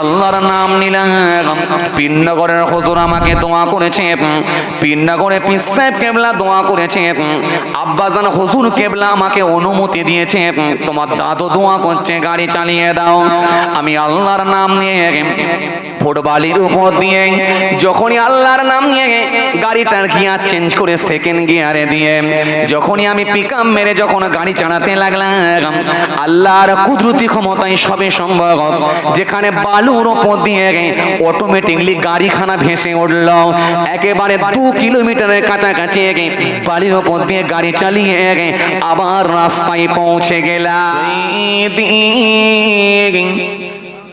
আল্লাহর নাম নিলাম। পিন্নগরের হুজুর আমাকে দোয়া করেছে। পিন্নগরে পিসাহেব কেবলা দোয়া করেছে। আব্বাজান হজুর কেবলা আমাকে অনুমতি দিয়েছে। তোমার দাদু দোয়া করছে, গাড়ি চালিয়ে দাও। আমি আল্লাহর নাম নিয়ে ফুটবালির উপর দিয়ে যখনই আল্লাহর নাম নিয়ে গাড়িটার গিয়ার চেঞ্জ করে সেকেন্ড গিয়ারে দিয়ে, যখনই আমি পিকআপ মেরে যখন গাড়ি চালাতে লাগলাম, আল্লাহর কুদরতি ক্ষমতায় সবে সম্ভব। যেখানে বালুর ওপর দিয়ে অটোমেটিকলি গাড়িখানা ভেসে উঠল। একেবারে দু কিলোমিটারের কাছাকাছি বালির ওপর দিয়ে গাড়ি চালিয়ে আবার রাস্তায় পৌঁছে গেলাম।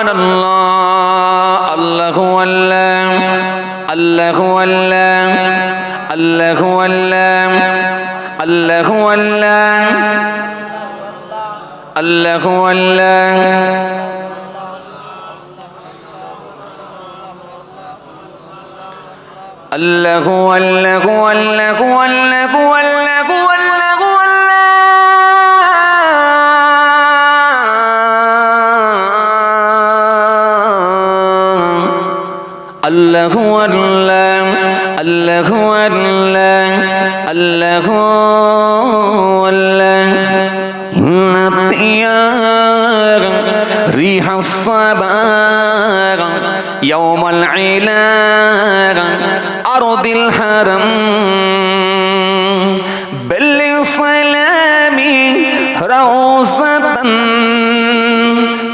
سبحان الله. الله هو الله. الله هو الله. الله هو الله. الله هو الله. الله هو الله. الله هو الله. الله هو الله. আল্লাহ إن আল্লাহ ريح الصباغ يوم العلاغ أرض الحرم. بلغ سلامي روزة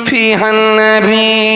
فيها النبي.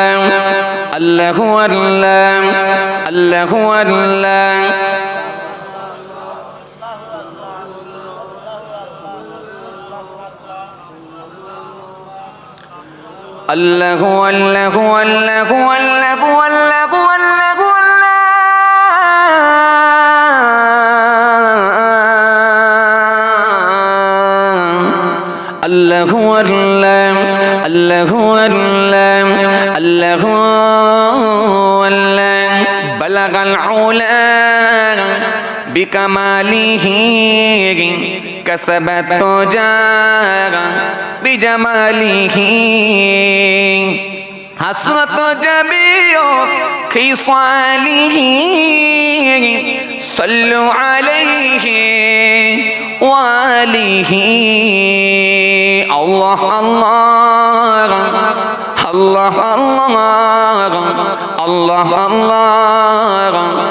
الله والله الله والله الله والله الله والله والله والله والله والله الله والله بكماله كسبت تجار بجماله حسرة جميع خصاله صلوا عليه وآله الله الله الله الله الله الله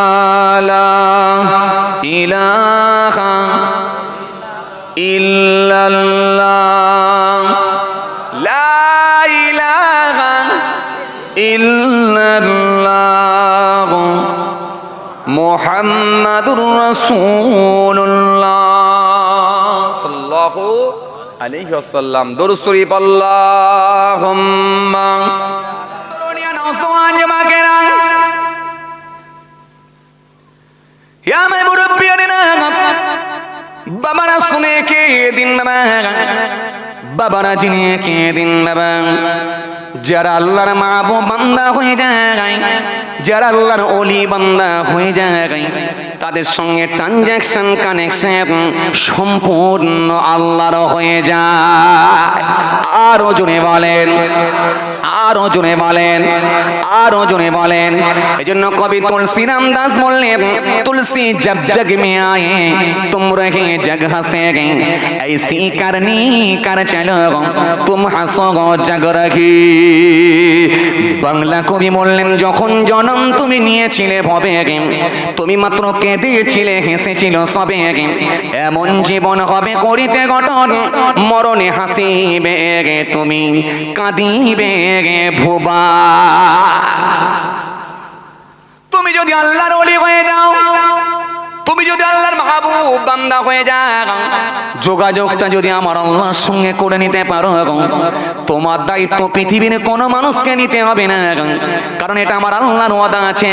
الله. لا إله إلا الله. محمد رسول الله. صلى الله عليه وسلم. دور شريف اللهم يا ميمون বাবারা শুনে কে দিন বাবা। বাবারা জিনে কে দিন বাবা। যারা আল্লাহর মা বান্দা হয়ে যায় যারা আল্লাহর অলি বান্দা হয়ে যায় তাদের সঙ্গে ট্রানজ্যাকশন কানেকশন সম্পূর্ণ আল্লাহর হয়ে যায় আরো জনে বলেন আরো জনে বলেন আরো জনে বলেন এই জন্য কবি তুলসীরাম দাস বললেন तुलसी जब जग में आए तुम रहे जग हंसेगे ऐसी करनी कर चलो तुम हंसोगो जग रही বাংলা কবি বললেন যখন জনম তুমি নিয়েছিলে ভবে তুমি মাত্র কেঁদেছিলে, হেসেছিল সবে এমন জীবন হবে করিতে গঠন, মরণে হাসিবে গে তুমি, কাঁদিবে গে ভুবা। তুমি যদি আল্লাহর অলি হয়ে যাও তুমি যদি আল্লাহর মাহবুব বান্দা হয়ে যাও, যোগাযোগটা যদি আমার আল্লাহর সঙ্গে করে নিতে পারো, তোমার দায়িত্ব পৃথিবীর কোনো মানুষকে নিতে হবে না, কারণ এটা আমার আল্লাহর ওয়াদা আছে।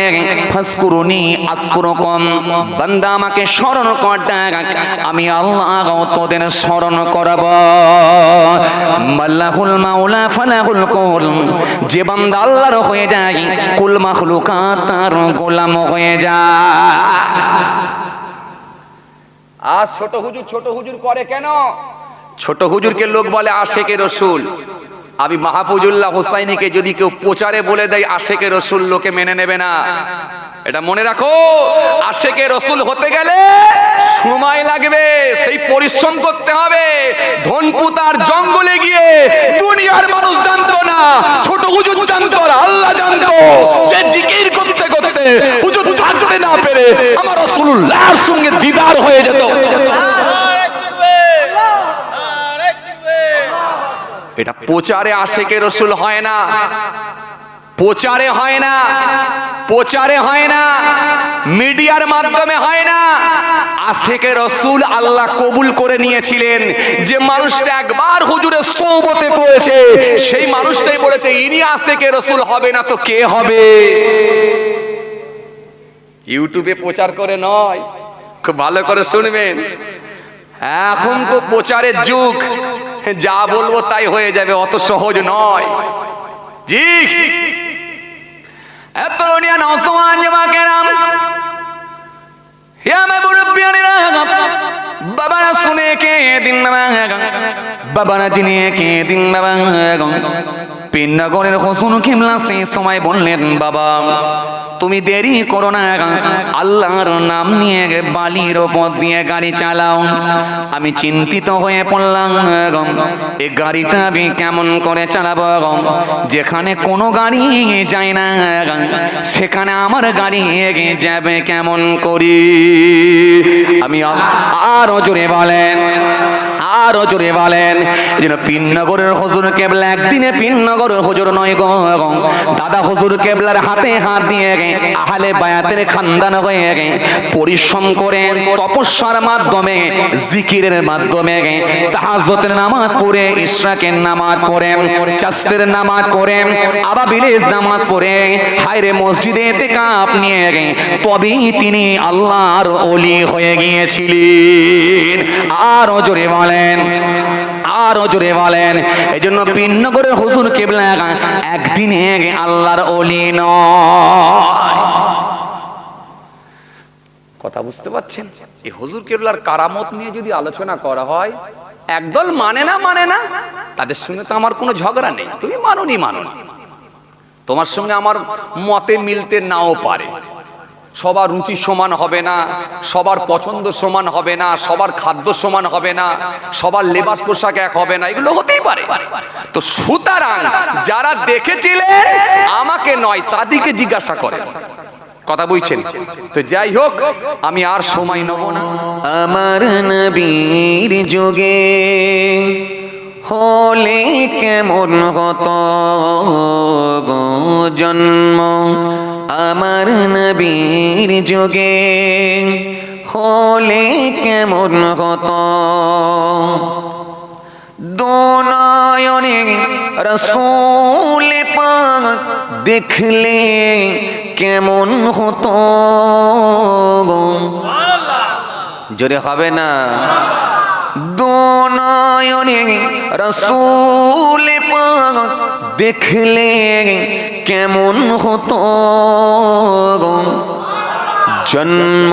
ফাসকুরুনি আসকুরুকুম বান্দা আমাকে স্মরণ কর, আমি আল্লাহ তোদের স্মরণ করব। মাল্লাহুল মাওলা ফালাহুল কুল, যে বান্দা আল্লাহর হয়ে যায়, কুল মাখলুকাত তার গোলাম হয়ে যায়। আজ ছোট হুজুর ছোট হুজুর করে কেন? ছোট হুজুরকে লোক বলে আশেকে রসুল। আমি মাহফুজুল্লাহ হোসাইনিকে যদি কেউ প্রচারে বলে দেয়, আশেকে রসুল লোকে মেনে নেবে না। এটা মনে রাখো আশেকে রসুল হতে গেলে সময় লাগবে সেই পরিশ্রম করতে হবে। ধনপুতার জঙ্গলে গিয়ে দুনিয়ার মানুষ জানতো না ছোট হুজুর জানতো আর আল্লাহ জানতো। যে জিকির করতে করতে হুজুর থাকতে না পেরে আমার রসুল্লাহর সঙ্গে দিদার হয়ে যেত। এটা প্রচারে আশেকে রসুল হয় না। প্রচারে হয় না। প্রচারে হয় না। মিডিয়ার মাধ্যমে হয় না। আশেকে রসুল আল্লাহ কবুল করে নিয়েছিলেন যে মানুষটা একবার হুজুরের সৌবতে পড়েছে, সেই মানুষটাই বলেছে, ইনি আশেকে রসুল, হবে না তো কে হবে? ইউটিউবে প্রচার করে নয়, খুব ভালো করে শুনবেন। এখন তো প্রচারের যুগ, যা বলব তাই হয়ে যাবে, অত সহজ নয়। জি। এত দুনিয়া নওজওয়ান জামাকেরা ইয়া মে মুরব্বিয়ানেরা বাবারা শুনে কে দিন বাবা বাবারা জিনে কে দিন বাবা পিন্নগরের হোসুন কিমলা সেই সময় বললেন, বাবা, তুমি দেরি করো না আল্লাহর নাম নিয়ে বালির ওপর দিয়ে গাড়ি চালাও। আমি চিন্তিত হয়ে পড়লাম এ গাড়িটা আমি কেমন করে চালাবো যেখানে কোনো গাড়ি যায় না সেখানে আমার গাড়ি এগিয়ে যাবে কেমন করি? আমি আরও জোরে বলেন আরও জোরে বলেন জন্য পিননগরের হজুর কেবলা একদিনে পিননগরের হজুর নয় গো দাদা হজুর কেবলার হাতে হাত দিয়ে গে আহলে বায়াতের খানদান হয়ে গে পরিশ্রম করে তপস্যার মাধ্যমে, জিকিরের মাধ্যমে গে তাহাজ্জতের নামাজ পড়ে, ইশরাকের নামাজ পড়ে, চাস্তের নামাজ পড়ে, আবাবিলের নামাজ পড়ে, হায়রে মসজিদে কাপ নিয়ে তবেই তিনি আল্লাহর অলি হয়ে গিয়েছিলেন। আরও জোরে বলেন আরও জোরে বলেন এই জন্য পিন্নগরের হুজুর কেবলা একদিনে আল্লাহর অলি কথা বুঝতে পারছেন? এই হুজুর কেবলার কারামত নিয়ে যদি আলোচনা করা হয়, একদল মানে না মানে না, তাদের সঙ্গে তো আমার কোনো ঝগড়া নেই। তুমি মানো না। তোমার সঙ্গে আমার মতে মিলতে নাও পারে। সবার রুচি সমান হবে না, সবার পছন্দ সমান হবে না, সবার খাদ্য সমান হবে না, সবার লেবাস পোশাক এক হবে না, এগুলো হতেই পারে। তো সুতরাং যারা দেখেছিলেন আমাকে নয়, তাদেরকে জিজ্ঞাসা করে। কথা বুঝছেন তো যাই হোক, আমি আর সময় নেব না। আমার নবীর যুগে হলে কেমন হতো জন্ম? আমার নবীর যুগে হলে কেমন হতো? দোনায়নে রসুল দেখলে কেমন হতো জোরে হবে না। দোনায়নে রসুল দেখলে কেমন হতো জন্ম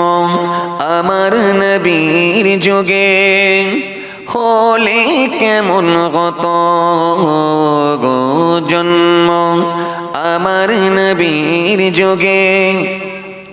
আমার নবীর যুগে হলে কেমন হত জন্ম আমার নবীর যুগে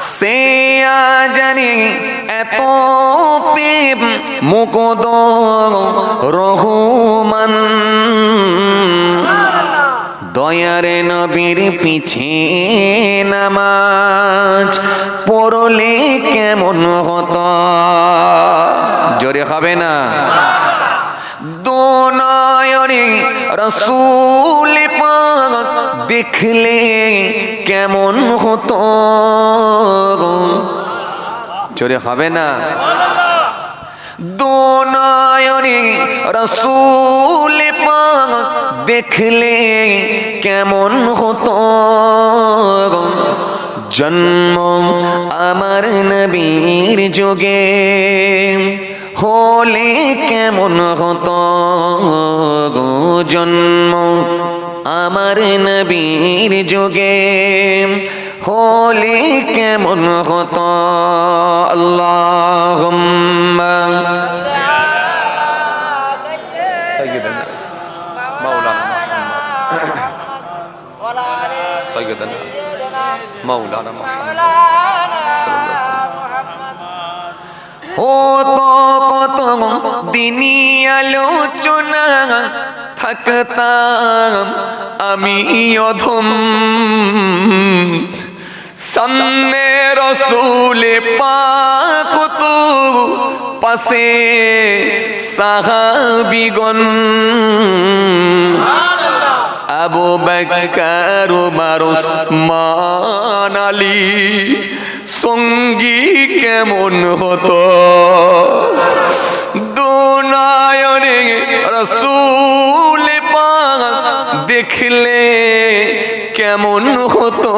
সে জানি এত প্রেম মুকদ রহুমান। দয়ারে নবীর পিছে নামাজ পড়লে কেমন হতো? জোরে হবে না? দোনায়রে রসুল পাক দেখলে কেমন হতো? জোরে হবে না? দোনায়নে রসুল দেখলে কেমন হতো? জন্ম আমার নবীর যুগে হলে কেমন হতো? জন্ম আমার নবীর যুগে হলে কেমন হতো? আল্লাহ ও তো কত দিনী আলোচনা। থাকতাম, আমি অধম। সামনে রসুলে পাক তো, পাশে সাহাবিগণ। আবু বকর, উমর, উসমান আলী, সঙ্গী কেমন হতো? দেখলে কেমন হতো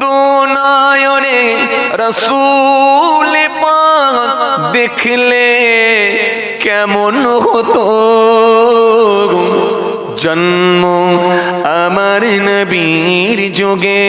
দুনায়নে রসুল পাক দেখলে কেমন হতো জন্ম আমার নবীর যুগে।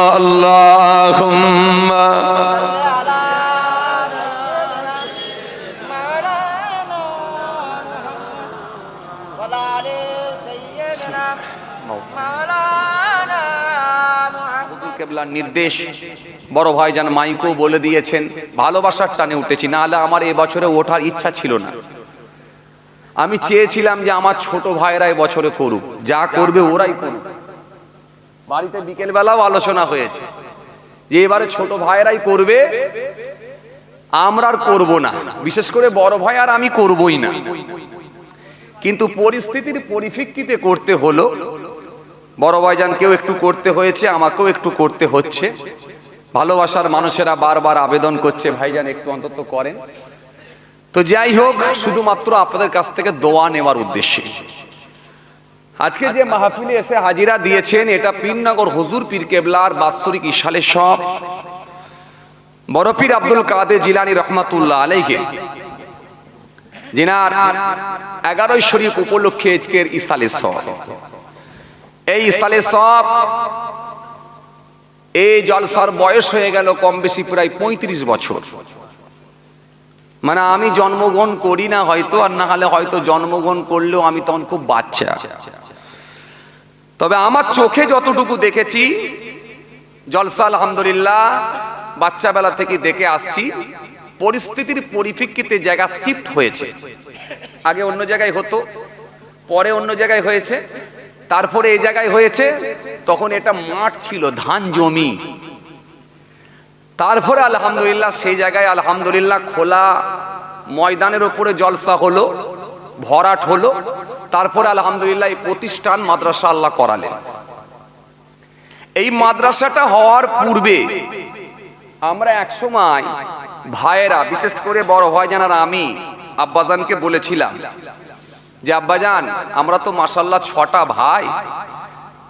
কেবলার নির্দেশ। বড় ভাই যান মাইকো বলে দিয়েছেন, ভালোবাসার টানে উঠেছি না হলে আমার এবছরে ওঠার ইচ্ছা ছিল না। আমি চেয়েছিলাম যে আমার ছোট ভাইরা বছরে করুক, যা করবে ওরাই করুক। বাড়িতে বিকেলবেলাও আলোচনা হয়েছে যে এবারে ছোট ভাইরাই করবে, আমরা আর করব না। বিশেষ করে বড় ভাই আর আমি করবই না। কিন্তু পরিস্থিতির পরিপ্রেক্ষিতে করতে হলো বড় ভাইজান, কেউ একটু করতে হয়েছে, আমাকেও একটু করতে হচ্ছে। ভালোবাসার মানুষেরা বারবার আবেদন করছে, ভাইজান, একটু অন্তত করেন। তো যাই হোক, শুধুমাত্র আপনাদের কাছ থেকে দোয়া নেওয়ার উদ্দেশ্যে। আজকে যে মাহফিলে এসে হাজিরা দিয়েছেন, এটা পীরনগর হুজুর পীর কেবলার বাৎসরিক ইশালে সব। বড় পীর আব্দুল কাদের জিলানি রহমাতুল্লাহ আলাইকে যিনার এগারোই শরীফ উপলক্ষে আজকের ইসালে সব। এই ইসালে সব। এই জলসার বয়স হয়ে গেল কম বেশি প্রায় পঁয়ত্রিশ বছর। মানে আমি জন্মগ্রহণ করি না হয়তো, আর না হলে হয়তো জন্মগ্রহণ করলেও আমি তখন খুব বাচ্চা। তবে আমার চোখে যতটুকু দেখেছি, জলসা আলহামদুলিল্লাহ বাচ্চা বেলা থেকে দেখে আসছি, পরিস্থিতির পরিপ্রেক্ষিতে জায়গা শিফট হয়েছে। আগে অন্য জায়গায় হতো, পরে অন্য জায়গায় হয়েছে। তারপরে এই জায়গায় হয়েছে, তখন এটা মাঠ ছিল, ধান জমি। তারপরে আলহামদুলিল্লাহ সেই জায়গায় আলহামদুলিল্লাহ খোলা, ময়দানের উপরে জলসা হলো, ভরাট হলো, তারপরে আলহামদুলিল্লাহ এই প্রতিষ্ঠান মাদ্রাসা আল্লাহ করালেন। এই মাদ্রাসাটা হওয়ার পূর্বে আমরা এক সময় ভাইয়েরা, বিশেষ করে বড় ভাই জানার আমি, আব্বাজানকে বলেছিলাম যে আব্বাজান আমরা তো মাসাল্লাহ ছটা ভাই।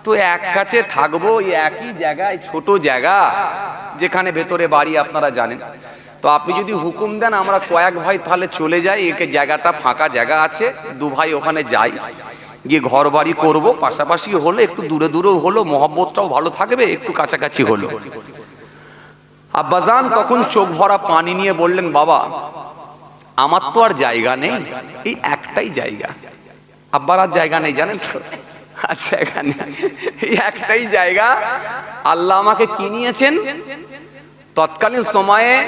তো এক কাছে থাকব একই জায়গায়, ছোট জায়গা, যেখানে ভেতরে বাড়ি আপনারা জানেন। তো আপনি যদি হুকুম দেন, আমরা কয়েক ভাই তাহলে চলে যাই একে জায়গাটা ফাঁকা জায়গা আছে, দু ভাই ওখানে যাই। গিয়ে ঘর বাড়ি করব, পাশাপাশি হলো, একটু দূরে দূরেও হলো, মহব্বতটাও ভালো থাকবে, একটু কাছাকাছি হলো। আব্বাজান তখন চোখ ভরা পানি নিয়ে বললেন, বাবা আমার তো আর জায়গা নেই। এই একটাই জায়গা। আব্বার আর জায়গা নেই, জানেন তো? আর এই একটাই জায়গা। আল্লাহ আমাকে কি নিয়েছেন? তৎকালীন সময়ে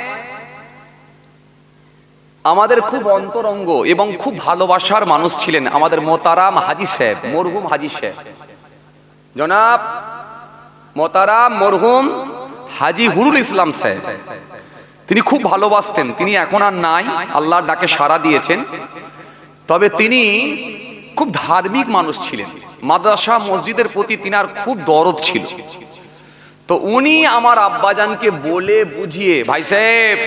আমাদের খুব অন্তরঙ্গ এবং খুব ভালোবাসার মানুষ ছিলেন আমাদের মোতারাম হাজি সাহেব, মরহুম হাজি সাহেব। জনাব মোতারাম মরহুম হাজি হুরুল ইসলাম সাহেব। তিনি খুব ভালোবাসতেন, তিনি এখন আর নাই, আল্লাহর ডাকে সাড়া দিয়েছেন। তবে তিনি খুব ধার্মিক মানুষ ছিলেন। মাদ্রাসা, মসজিদের প্রতি তিনার খুব দরদ ছিল। তো উনি আমার আব্বাজানকে বলে বুঝিয়ে, ভাই সাহেব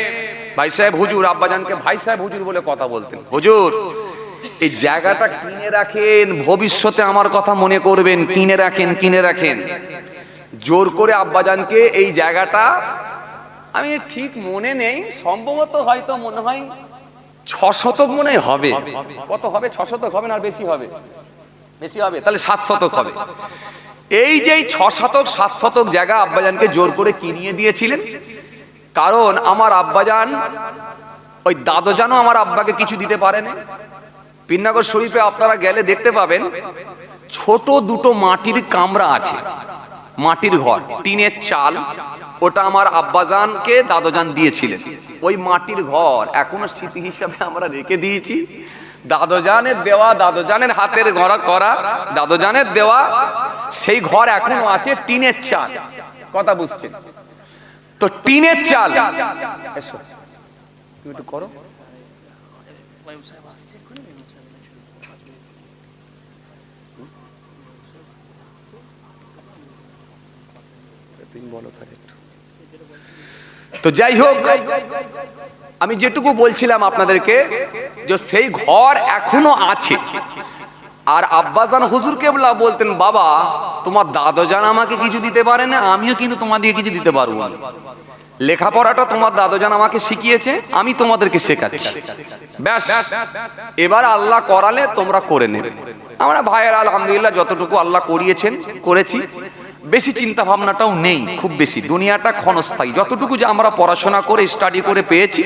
ভাই সাহেব হুজুর, আব্বাজানকে ভাই সাহেব হুজুর বলে কথা বলতেন। হুজুর, এই জায়গাটা কিনে রাখেন, ভবিষ্যতে আমার কথা মনে করবেন, কিনে রাখেন কিনে রাখেন। জোর করে আব্বাজানকে এই জায়গাটা আমি ঠিক মনে নেই, সম্ভবত হয়তো মনে হয় ছ শতক মনে হবে। কত হবে? ছ শতক হবে না আর বেশি হবে? বেশি হবে? তাহলে সাত শতক হবে। এই যে ছ শতক সাত শতক জায়গা আব্বাজানকে জোর করে কিনিয়ে দিয়েছিলেন, কারণ আমার আব্বাজান, ওই দাদোজানও আমার আব্বাকে কিছু দিতে পারেনি। পিন্নাগর শরীফে আপনারা গেলে দেখতে পাবেন, ছোট দুটো মাটির কামরা আছে, মাটির ঘর, টিনের চাল ওটা আমার আব্বাজানকে দাদোজান দিয়েছিলেন। ওই মাটির ঘর, এখনও স্মৃতি হিসাবে আমরা রেখে দিয়েছি। দাদোজানের দেওয়া, দাদোজানের হাতের ঘরা করা, দাদোজানের দেওয়া, সেই ঘর এখনও আছে টিনের চাল। কথা বুঝছেন? তো টিনের চাল। এসো। তুমি একটু করো। তুমি বলো তাহলে। তো যাই হোক, আমি যেটুকু বলছিলাম আপনাদেরকে যে সেই ঘর এখনও আছে। আর আব্বাজান হুজুর কেবলা বলতেন, বাবা, তোমার দাদোজান আমাকে কিছু দিতে পারে না, আমিও কিন্তু তোমাদেরকে কিছু দিতে পারব না। লেখাপড়াটা তোমার দাদোজান আমাকে শিখিয়েছে, আমি তোমাদেরকে শেখাচ্ছি। ব্যাস, এবার আল্লাহ করালে তোমরা করে নেবে। আমরা ভাইয়ের, আলহামদুলিল্লাহ, যতটুকু আল্লাহ করিয়েছেন, করেছি। বেশি চিন্তা ভাবনাটাও নেই, খুব বেশি। দুনিয়াটা ক্ষণস্থায়ী। যতটুকু যে আমরা পড়াশোনা করে স্টাডি করে পেয়েছি,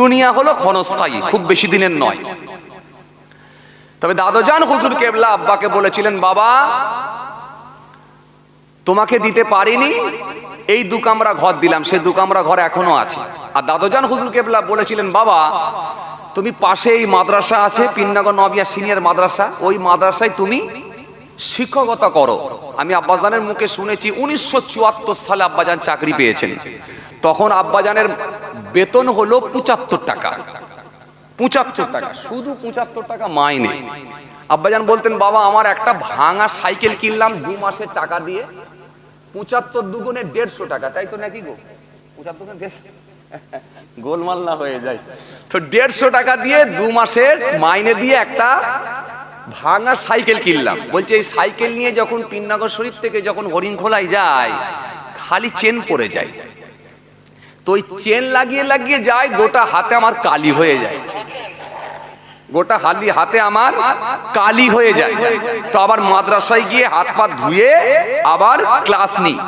দুনিয়া হলো ক্ষণস্থায়ী, খুব বেশি দিনের নয়। তবে দাদোজান হুজুর কেবলা আব্বাকে বলেছিলেন, বাবা, তোমাকে দিতে পারিনি, এই দু কামরা ঘর দিলাম, সে দু কামরা ঘর এখনও আছে। আর দাদোজান হুজুর কেবলা বলেছিলেন, বাবা, তুমি পাশে এই মাদ্রাসা আছে, পিন্নাগর নবিয়া সিনিয়র মাদ্রাসা, ওই মাদ্রাসায় তুমি শিক্ষকতা করো। আমি আব্বাজানের মুখে শুনেছি উনিশশো চুয়াত্তর সালে আব্বাজান চাকরি পেয়েছেন। তখন আব্বাজানের বেতন হলো পঁচাত্তর টাকা। পঁচাত্তর টাকা, শুধু পঁচাত্তর টাকা মাইনে আব্বাজান বলতেন, বাবা, আমার একটা ভাঙা সাইকেল কিনলাম দু মাসের টাকা দিয়ে। পঁচাত্তর দুগুণে দেড়শো টাকা, তাই তো নাকি গো? গোলমাল না হয়ে যায়। তো দেড়শো টাকা দিয়ে দু মাসের মাইনে দিয়ে একটা ভাঙা সাইকেল কিনলাম। বলছে, এই সাইকেল নিয়ে যখন পিন্নাগর শরীফ থেকে যখন হরিণখোলায় যায়, খালি চেন পড়ে যায়। তো ওই চেন লাগিয়ে লাগিয়ে যায়, গোটা হাতে আমার কালি হয়ে যায়। গোটা হালি হাতে আমার কালি হয়ে যায়। তো আবার মাদ্রাসায় গিয়ে হাত পা ধুয়ে আবার ক্লাস নিই।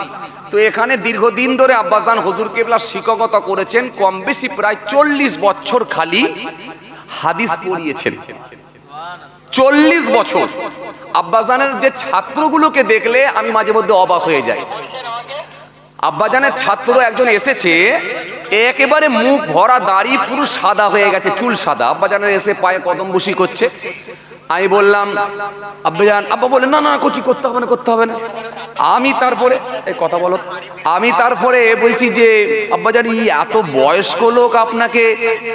তো এখানে দীর্ঘদিন ধরে আব্বাসান হুজুর কেবলা শিক্ষকতা করেছেন, কম বেশি প্রায় চল্লিশ বছর খালি হাদিস পড়িয়েছেন। চল্লিশ বছর। আব্বাজানের যে ছাত্রগুলোকে দেখলে আমি মাঝে মধ্যে অবাক হয়ে যাই। আব্বাজানের ছাত্র একজন এসেছে, একেবারে মুখ ভরা দাড়ি পুরো সাদা হয়ে গেছে, চুল সাদা। আব্বাজানের এসে পায়ে কদম বসি করছে। আমি বললাম, আব্বাজান, আব্বা বলে, না না কচি করতে হবে না, করতে হবে না। আমি তারপরে, এই কথা বলো, আমি তারপরে বলছি যে, আব্বাজান এত বয়স্ক লোক আপনাকে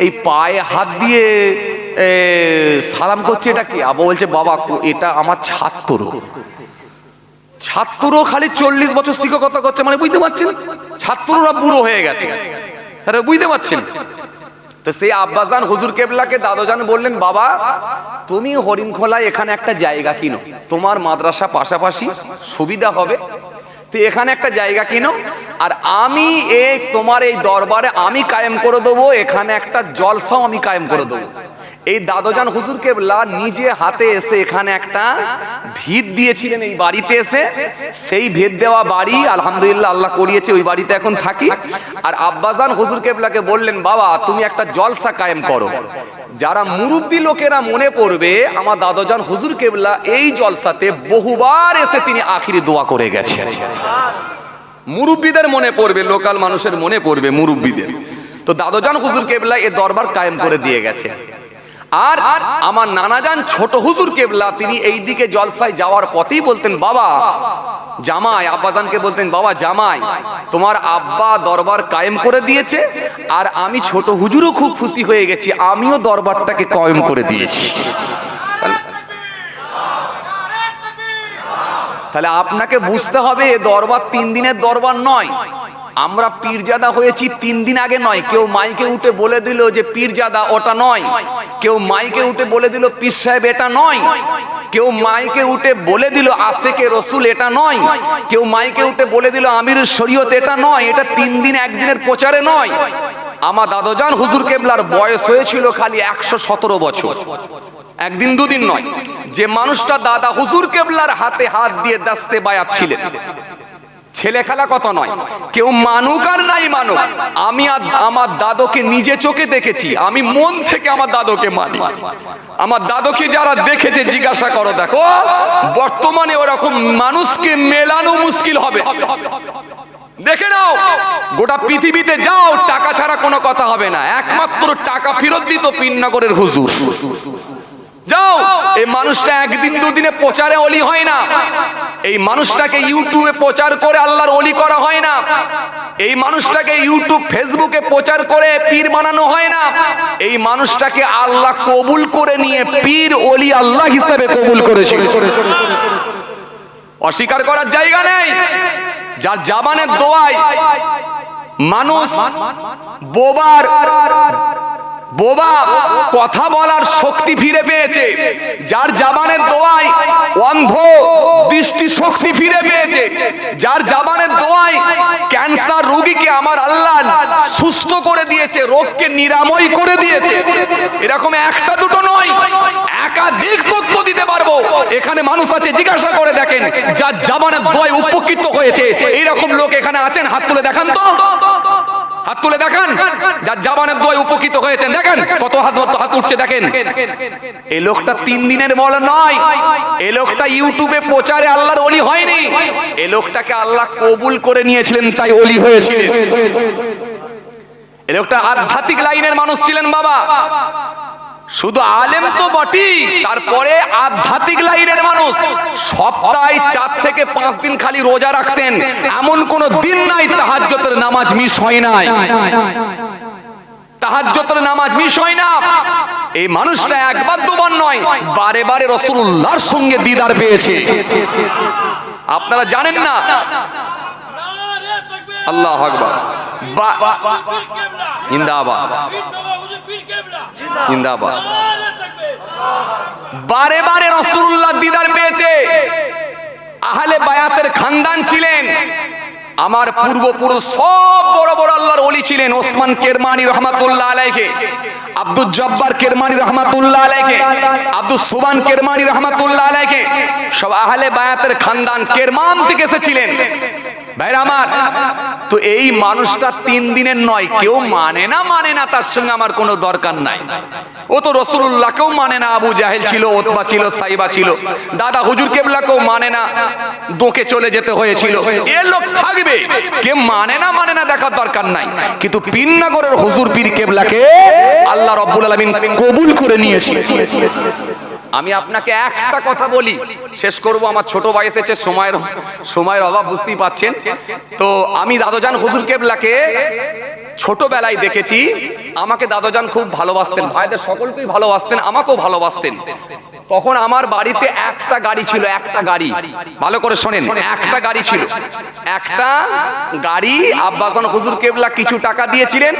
এই পায়ে হাত দিয়ে সালাম করছি এটা কি? আব্বা বলছে, বাবা, এটা আমার ছাত্র ছাত্র খালি চল্লিশ বছর শিক্ষকতা করছে মানে বুঝতে পারছেন? ছাত্ররা বুড়ো হয়ে গেছে। বুঝতে পারছেন? তো সেই আব্বাজান হুজুর কেবলাকে দাদোজান বললেন, বাবা, তুমি হরিণখোলায় এখানে একটা জায়গা কিনো। তোমার মাদ্রাসা পাশাপাশি সুবিধা হবে। তো এখানে একটা জায়গা কিনো। আর আমি এই তোমার এই দরবারে আমি কায়েম করে দেবো, এখানে একটা জলসাও আমি কায়েম করে দেবো। এই দাদোজান হুজুর কেবলা নিজে হাতে এসে এখানে একটা ভিত দিয়েছিলেন এই বাড়িতে এসে। সেই ভেদ দেওয়া বাড়ি আলহামদুলিল্লাহ আল্লাহ করিয়েছে, ওই বাড়িতে এখন থাকি। আর আব্বাজান হুজুর কেবলাকে বললেন, বাবা, তুমি একটা জলসা কায়েম করো। যারা মুরব্বী লোকেরা মনে পড়বে, আমার দাদোজান হুজুর কেবলা এই জলসাতে বহুবার এসে তিনি আখিরি দোয়া করে গেছেন। মুরব্বীদের মনে পড়বে, লোকাল মানুষের মনে পড়বে মুরব্বীদের। তো দাদোজান হুজুর কেবলা এ দরবার কায়েম করে দিয়ে গেছে। আর আমার নানাজান ছোট হুজুর কেবলা, তিনি এই দিকে জলসায় যাওয়ার পথেই বলতেন, বাবা, জামাই। আব্বাজানকে বলতেন, বাবা, জামাই, তোমার আব্বা দরবার কায়েম করে দিয়েছে আর আমি ছোট হুজুরও খুব খুশি হয়ে গেছি, আমিও দরবারটাকে কায়েম করে দিয়েছি। তাহলে আপনাকে বুঝতে হবে দরবার তিন দিনের দরবার নয়। আমরা পীরজাদা হয়েছি তিন দিন আগে নয়। কেউ মাইকে উঠে বলে দিল যে পীরজাদা, ওটা নয়। কেউ মাইকে উঠে বলে দিল, পীর সাহেব, এটা নয়। কেউ মাইকে উঠে বলে দিল আশেকে রসুল, এটা নয়। কেউ মাইকে উঠে বলে দিল আমির শরীয়ত, এটা নয়। এটা তিন দিন একদিনের প্রচারে নয়। আমার দাদোজান হুজুর কেবলার বয়স হয়েছিল খালি একশো সতেরো বছর। একদিন দুদিন নয়। যে মানুষটা দাদা হুজুর কেবলার হাতে হাত দিয়ে দাস্তে বায়াত ছিলেন। ছেলে খেলা কত নয়। কেউ মানুক আর নাই মানুক, আমি আমার দাদুকে নিজে চোখে দেখেছি, আমি মন থেকে আমার দাদুকে মানি। আমার দাদুকে যারা দেখেছে, জিজ্ঞাসা করো, দেখো, বর্তমানে ওরকম মানুষকে মেলানো মুশকিল হবে। দেখে নাও, গোটা পৃথিবীতে যাও, টাকা ছাড়া কোনো কথা হবে না। একমাত্র টাকা ফেরত দিত পিননগরের হুজুর। যাও, এই মানুষটা একদিন দুদিনে প্রচারে অলি হয় না। এই মানুষটাকে ইউটিউবে প্রচার করে আল্লাহর অলি করা হয় না। এই মানুষটাকে ইউটিউব, ফেসবুকে প্রচার করে পীর বানানো হয় না। এই মানুষটাকে আল্লাহ কবুল করে নিয়ে পীর অলি আল্লাহ হিসেবে কবুল করেছিল। অস্বীকার করার জায়গা নেই। যার জাবানের দোয়ায় মানুষ বোবার বোবা, কথা বলার শক্তি ফিরে পেয়েছে। যার জাবানের দোয়ায় অন্ধ দৃষ্টি শক্তি ফিরে পেয়েছে। যার জাবানের দোয়ায় ক্যান্সার রোগীকে আমার আল্লাহ সুস্থ করে দিয়েছে, রোগকে নিরাময় করে দিয়েছে। এরকম একটা দুটো নয়, একাধিক তথ্য দিতে পারব। এখানে মানুষ আছে, জিজ্ঞাসা করে দেখেন, যার জাবানের দোয়ায় উপকৃত হয়েছে। এইরকম লোক এখানে আছেন, হাত তুলে দেখান তো। হাত তুলে দেখেন। যার জাবানের দোয় উপকৃত হয়েছেন, দেখেন কত হাত হাত উঠছে, দেখেন। এ লোকটা তিন দিনের মলা নয়। এই লোকটা ইউটিউবে প্রচারে আল্লাহর অলি হয়নি। এই লোকটাকে আল্লাহ কবুল করে নিয়েছিলেন, তাই অলি হয়েছে। এই লোকটা আধ্যাত্মিক লাইনের মানুষ ছিলেন বাবা। শুধু আলেম তো বটি তারপরে আধ্যাত্মিক লাইনের মানুষ। সপ্তাহে চার থেকে পাঁচ দিন খালি রোজা রাখতেন। এমন কোন দিন নাই তাহাজ্জতের নামাজ মিস হয় নাই। তাহাজ্জতের নামাজ মিস হয় না। এই মানুষটা একবার দুবার নয়, বারে বারে রসুল্লাহর সঙ্গে দিদার পেয়েছে। আপনারা জানেন না? আল্লাহ আকবার। বারে বারে রসুল্লাহ দিদার পেয়েছে। আহলে বায়াতের খানদান ছিলেন। আমার পূর্বপুরুষ সব বড় বড় আল্লাহর ওলি ছিলেন ওসমান কেরমানি রহমাতুল্লাহ আলাইকে আব্দুল জব্বার কেরমানি রহমাতুল্লাহ আলাইকে আব্দুল সুবান কেরমানি রহমাতুল্লাহ আলাইকে সব আহলে বায়াতের খানদান কেরমান থেকে এসেছিলেন। ভাইরা আমার, তো এই মানুষটা তিন দিনের নয়, কেউ মানে না মানে না, তার সঙ্গে আমার কোনো দরকার নাই। ও তো রসুল্লাহকেও মানে না, আবু জাহেল ছিল, ওতবা ছিল, সাইবা ছিল। দাদা হুজুর কেবলাকেও মানে না, দোকে চলে যেতে হয়েছিল। এ লোক থাকবে কে মানে না মানে না, দেখার দরকার নাই। কিন্তু পিননগরের হুজুর পীর কেবলাকে আল্লাহ রব্বুল আলামিন কবুল করে নিয়েছে আমি আপনাকে একটা কথা বলি, শেষ করব আমার ছোট ভাই এসেছে, সময়ের সময়ের অভাব, বুঝতেই পাচ্ছেন। তো আমি দাদোজান হুজুর কেবলাকে ছোটবেলায় দেখেছি। আমাকে দাদোজান খুব ভালোবাসতেন, ভাইদের সকলকেই ভালোবাসতেন, আমাকেও ভালোবাসতেন। তখন আমার বাড়িতে একটা গাড়ি ছিল, একটা গাড়ি। ভালো করে শোনেন, একটা গাড়ি ছিল। একটা গাড়ি আব্বাসান হুজুর কেবলা কিছু টাকা দিয়েছিলেন,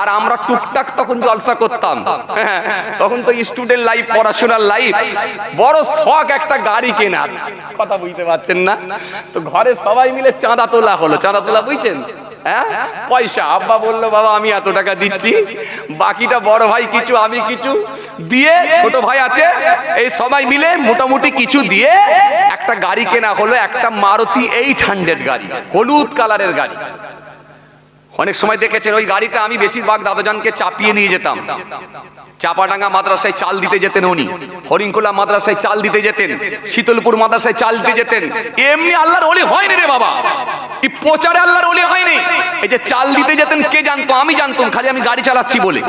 আর আমরা টুকটাক তখন জলসা করতাম। তখন তো স্টুডেন্ট লাইফ পড়াশোনার লাইফ বড় শখ একটা গাড়ি কেনার। কথা বুঝতে পারছেন না? তো ঘরে সবাই মিলে চাঁদা তোলা হলো। চাঁদা তোলা বুঝছেন? হ্যাঁ? পয়সা। আব্বা বলল, বাবা, আমি এত টাকা দিচ্ছি। বাকিটা বড় ভাই কিছু, আমি কিছু দিয়ে, ছোট ভাই আছে। এই সবাই মিলে মোটামুটি কিছু দিয়ে একটা গাড়ি কেনা হলো, একটা মারুতি এইট হান্ড্রেড গাড়ি, হলুদ কালারের গাড়ি। অনেক সময় দেখেছেন, ওই গাড়িটা আমি বেশিরভাগ দাদাজানকে চাপিয়ে নিয়ে যেতাম। চাপাডাঙ্গা মাদ্রাসায় চাল দিতে যেতেন উনি। হরিংখোলা মাদ্রাসায় চাল দিতে যেতেন। শীতলপুর মাদ্রাসায় চাল দিতে যেতেন। এমনি আল্লাহর ওলি হয়নি রে বাবা। কি প্রচারে আল্লাহর ওলি হয়নি। এই যে চাল দিতে যেতেন, কে জানতো? আমি জানতাম, খালি আমি গাড়ি চালাচ্ছি বলে।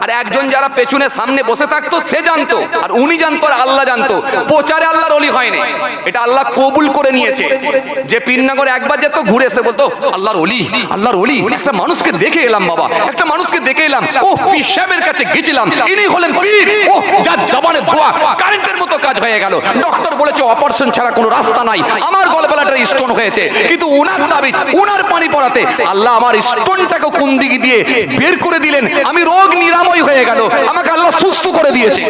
আর একজন যারা পেছনে সামনে বসে থাকতো, সে জানতো। আর উনি জানতো আর আল্লাহ জানতো। প্রচারে আল্লাহর ওলি হয়নি। এটা আল্লাহ কবুল করে নিয়েছে। যে পিননগর একবার যেত, ঘুরে এসে বলতো, আল্লাহর ওলি আল্লাহর ওলি, একটা মানুষকে দেখে এলাম বাবা, একটা মানুষকে দেখে এলাম। ও পীর সাহেবের কাছে গেছিলাম। ইনি হলেন পীর। ও যার জবানের দোয়া কারেন্টের মতো কাজ হয়ে গেল। ডক্টর বলেছে, অপারেশন ছাড়া কোনো রাস্তা নাই। আমার গলবেলাটা স্টোন হয়েছে। কিন্তু উনার দাবি, উনার পানি পড়াতে আল্লাহ আমার স্টোনটাকে কোন দিকে দিয়ে বের করে দিলেন? আমি রোগ নিরাময় হয়ে গেল। আমাকে আল্লাহ সুস্থ করে দিয়েছে।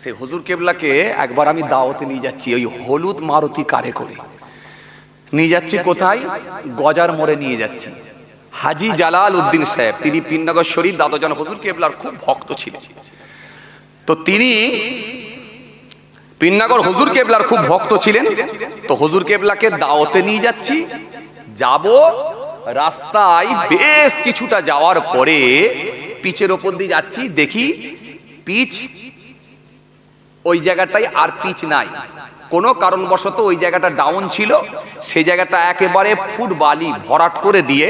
সে হুজুর কেবলাকে একবার আমি দাওয়াতে নিয়ে যাচ্ছি, ওই হলুদ মারুতি কারে করে। নিয়ে যাচ্ছি কোথায়? গজার মোড়ে নিয়ে যাচ্ছি। হাজি জালাল উদ্দিন সাহেব, তিনি পিন্নগর শরীফ দাদোজান হজুর কেবলার খুব ভক্ত ছিলেন। তো তিনি পিন্নাগর হজুর কেবলার খুব ভক্ত ছিলেন। তো হজুর কেবলাকে দাওয়াতে নিয়ে যাচ্ছি। যাব রাস্তায় বেশ কিছুটা যাওয়ার পরে পিচের ওপর দিয়ে যাচ্ছি। দেখি পিচ ওই জায়গাটায় আর পিচ নাই। কোনো কারণবশত ওই জায়গাটা ডাউন ছিল। সেই জায়গাটা একেবারে ফুট বালি ভরাট করে দিয়ে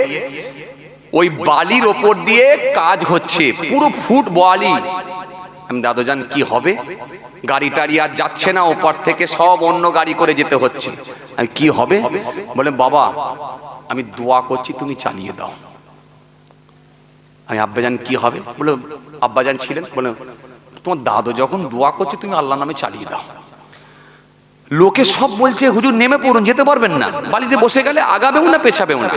ওই বালির ওপর দিয়ে কাজ হচ্ছে। পুরো ফুট বালি। আমি, দাদুজান, কি হবে? গাড়ি টাড়ি আর যাচ্ছে না, ওপার থেকে সব অন্য গাড়ি করে যেতে হচ্ছে। আমি, কি হবে? বলে, বাবা, আমি দোয়া করছি, তুমি চালিয়ে দাও। আমি, আব্বাজান, কি হবে? বলে, আব্বাজান ছিলেন। বলে, তোমার দাদু যখন দোয়া করছে, তুমি আল্লাহ নামে চালিয়ে দাও। লোকে সব বলছে, হুজুর, নেমে পড়ুন, যেতে পারবেন না। বালিতে বসে গেলে আগাবেও না, পেছাবেও না।